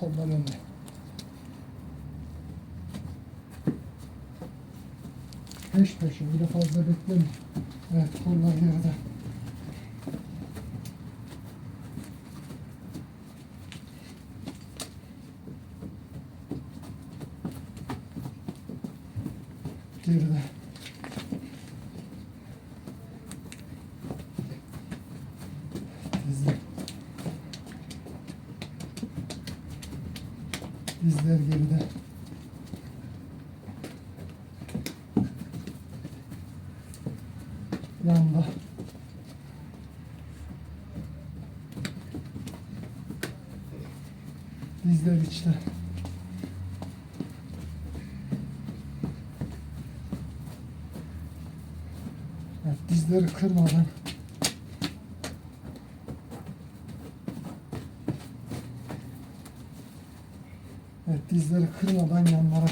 Kollar önde. Peş peşe bir de fazla bekleme. Evet kollar geride. Geride. Dizler. Dizler geride. Yanda. Dizler içte. Evet, dizleri kırmadan Evet dizleri kırmadan yanlara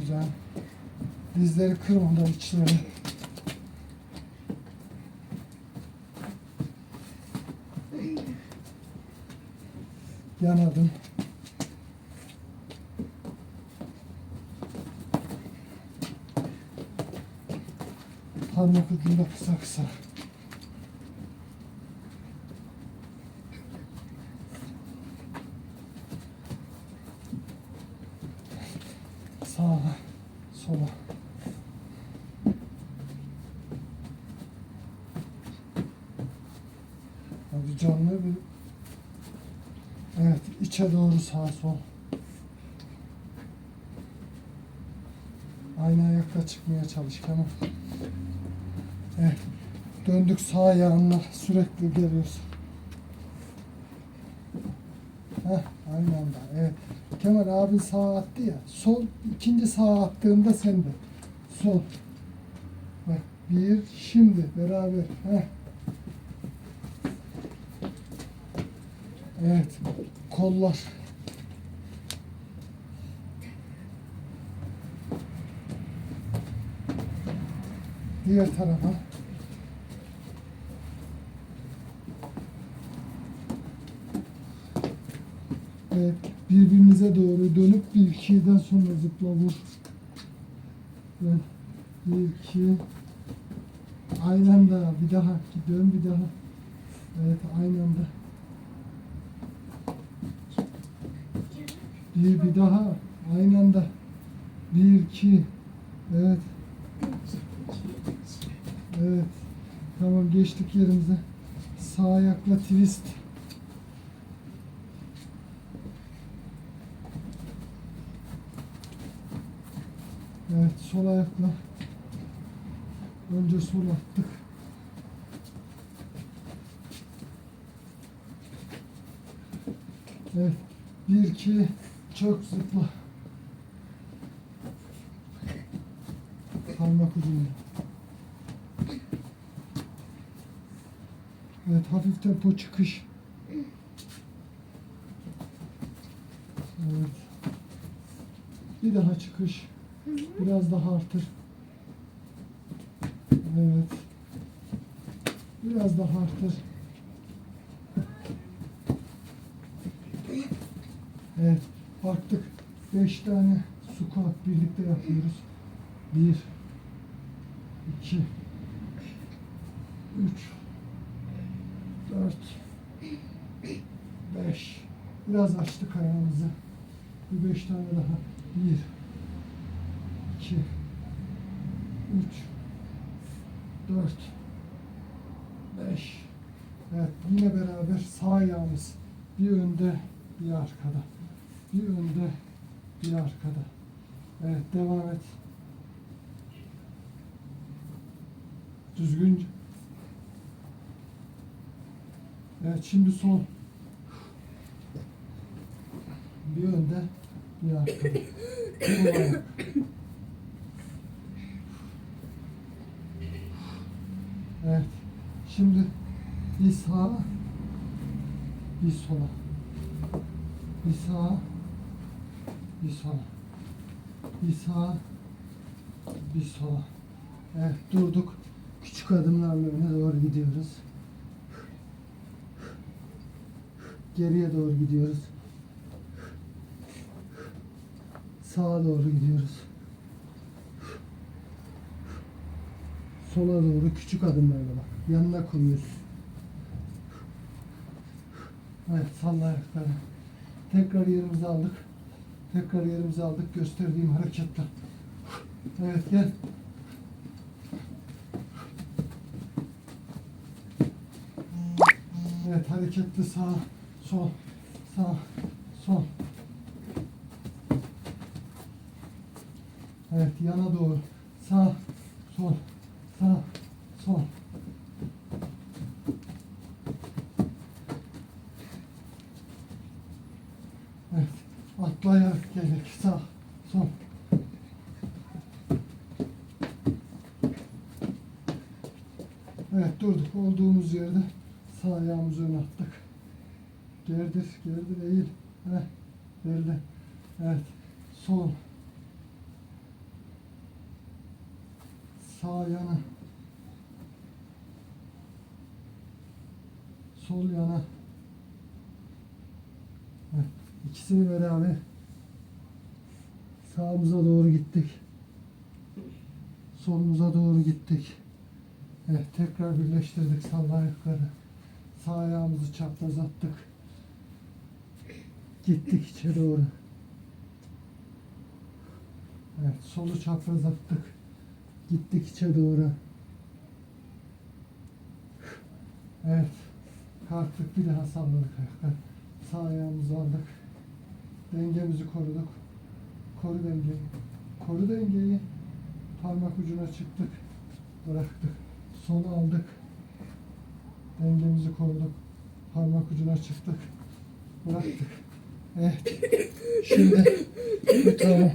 Güzel. Dizleri kırmadan içleri Yan adım. Parmak ucunda kısa kısa. Sağa, sola. Abi canlı bir... Evet, içe doğru sağ sol. Aynı ayakla çıkmaya çalış Kemal. Evet. Döndük sağ ayağınla sürekli geliyorsun. Heh, aynı anda. Evet. Kemal abin sağa attı ya. Sol, ikinci sağa attığında sen de. Sol. Bak bir, şimdi beraber. Heh. Evet. Kollar. Diğer tarafa. Evet, birbirinize doğru dönüp bir ikiden sonra zıpla vur. Evet, bir iki. Aynı anda bir daha dön bir daha. Evet aynı anda. Bir bir daha aynı anda. Bir iki. Evet. Evet. Tamam geçtik yerimize. Sağ ayakla twist. Evet sol ayakla. Önce sol attık. Evet. Bir iki çok zıpla. Parmak ucuyla. Evet hafif tempo çıkış. Evet. Bir daha çıkış. Biraz daha artır. Evet. Biraz daha artır. Evet. Baktık. Beş tane squat birlikte yapıyoruz. Bir. iki, Üç. Dört. Beş. Biraz açtık ayağımızı. Bir beş tane daha. Bir. 2 3 4 5 Evet bununla beraber sağ ayağımız bir önde bir arkada. Bir önde bir arkada. Evet devam et. Düzgünce. Evet şimdi sol. Bir önde bir arkada. Ayak. Evet. Şimdi bir sağa bir sola. Bir sağa bir sola. Bir sağa bir sola. Evet durduk. Küçük adımlarla öne doğru gidiyoruz. Geriye doğru gidiyoruz. Sağa doğru gidiyoruz. Sola doğru küçük adımlarla bak. Yanına koyuyoruz. Evet salla ayakları. Tekrar yerimizi aldık. Tekrar yerimizi aldık. Gösterdiğim hareketler. Evet gel. Evet hareketli sağ, sol, sağ, sol. Evet yana doğru. Sağ, sol, sağ, sol. Evet. Atlayarak gerek. Sağ, sol. Evet durduk. Olduğumuz yerde sağ ayağımızı öne attık. Gerdir, gerdir, eğil. Heh, belli. Evet. Sol. Sağ yana. Sol yana. İkisini beraber sağımıza doğru gittik. Solumuza doğru gittik. Evet tekrar birleştirdik salla ayakları. Sağ ayağımızı çapraz attık. Gittik içe doğru. Evet solu çapraz attık. Gittik içe doğru. Evet. Kalktık bir daha salladık ayakları. Sağ ayağımızı aldık. Dengemizi koruduk. Koru dengeyi. Koru dengeyi. Parmak ucuna çıktık. Bıraktık. Solu aldık. Dengemizi koruduk. Parmak ucuna çıktık. Bıraktık. Evet. Şimdi bu tamam.